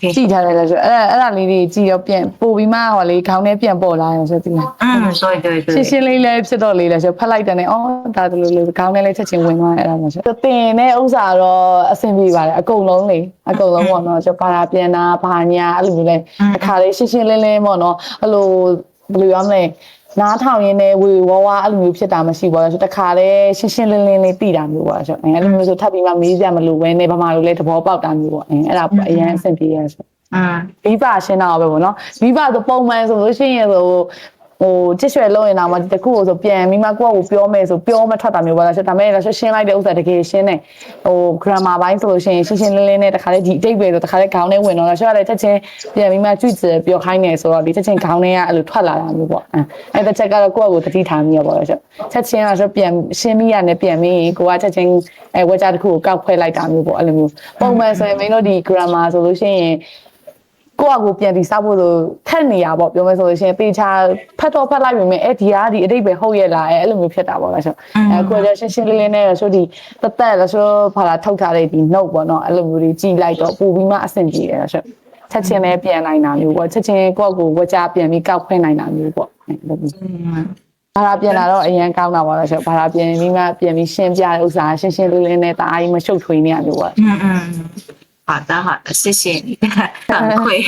ကြည့်ထားတယ်လားဆိုအဲ့အဲ့ဒါလေးတွေကြည့်တော့ပြန်ပို့ပြီးမှဟောလေခေါင်းထဲပြန်ပေါ်လာတယ်ဆိုသိလားอืมဆိုရတွေ့တွေ့ရှင်းရှင်းလေးလေးဖြစ်တော့လေးလားဆိုဖတ်လိုက်တယ်နဲ့အော်ဒါလိုလိုခေါင်းထဲလေးချက်ချင်းဝင်သွားတယ်အဲ့ဒါမှဆိုတင်တဲ့ဥစ္စာတော့အဆင်ပြေပါတယ်အကုန်လုံးလေအကုန်လုံးပေါ့နော်ဆိုဘာသာပြန်တာဘာညာအဲ့လိုမျိုးလဲအခါလေးရှင်းရှင်းလင်းလင်းပေါ့နော်အဲ့လိုဘယ်လိုရမလဲ နားထောင်ရင်းနဲ့ဝေဝါးဝါအဲ့လိုမျိုးဖြစ်တာမရှိပါဘူးဆိုတခါလေရှင်းရှင်းလင်းလင်းလေးသိတာမျိုးပါဆိုအဲ့လိုမျိုးဆိုထပ်ပြီးမှမေးကြမလို့ပဲနဲ့ဗမာလိုလဲသဘောပေါက်တာမျိုးပေါ့အဲ့အဲ့ဒါအရင်အဆင်ပြေရဆို嗯မိဘရှင်းတော့ပဲပေါ့နော်မိဘဆိုပုံမှန်ဆိုလို့ရှိရင်ဆို ဟိုချစ်ရွှဲလုံးရင်တော့မှဒီတစ်ခုကိုဆိုပြန်မိမကိုယ့်ကိုပြောမယ်ဆိုပြောမထွက်တာမျိုးပါလားဆိုဒါမဲ့လည်းရှင်းလိုက်တဲ့ဥစ္စာတကယ်ရှင်းတယ်ဟို grammar ဘိုင်းဆိုလို့ရှိရင်ရှင်းရှင်းလင်းလင်းနဲ့တခါလေဒီအတိတ်ပဲဆိုတခါလေခေါင်းထဲဝင်တော့လားဆိုတော့ချက်ချင်းပြန်မိမကြွကြပြောခိုင်းနေဆိုတော့ဒီချက်ချင်းခေါင်းထဲကအဲ့လိုထွက်လာတာမျိုးပေါ့အဲအဲ့တစ်ချက်ကတော့ကိုယ့်ကိုတတိထားမိရပါတော့ချက်ချင်းကဆိုပြန်ရှင်းမိရနဲ့ပြန်ပြီးကိုကချက်ချင်းအဲဝက်ကြတစ်ခုကိုကောက်ခွဲလိုက်တာမျိုးပေါ့အဲ့လိုမျိုးပုံမှန်ဆိုရင်မင်းတို့ဒီ grammar ဆိုလို့ရှိရင် ကိုယ့်အကူပြန်တည်ဆောက်ဖို့ဆိုခက်နေရပေါ့ပြောမယ်ဆိုလို့ရှိရင်ပေချာဖတ်တော့ဖတ်လိုက်ပြီမြင်အဲ့ဒီကဒီအတိတ်ပဲဟုတ်ရဲ့လားအဲ့လိုမျိုးဖြစ်တာပေါ့လားဆိုအဲကိုယ်ကျရှင်းရှင်းလေးလေးနဲ့ဆိုဒီတသက်လားဆိုဘာလာထုတ်ထားတဲ့ဒီ note ပေါ့နော်အဲ့လိုမျိုးကြီးကြည်လိုက်တော့ပို့ပြီးမှအဆင်ပြေတယ်ဆိုချက်ချင်းပဲပြန်နိုင်တာမျိုးပေါ့ချက်ချင်းကိုယ့်အကူဝကြပြန်ပြီးကောက်ခွဲနိုင်တာမျိုးပေါ့အဲ့လိုမျိုးဘာသာပြန်လာတော့အရင်ကောင်းတာပါလို့ဆိုဘာသာပြန်ပြီးမှပြန်ပြီးရှင်းပြတဲ့ဥစ္စာရှင်းရှင်းလင်းလင်းနဲ့တအားကြီးမရှုပ်ထွေးနေရမျိုးပါอืม 好的好的，谢谢你的 反馈。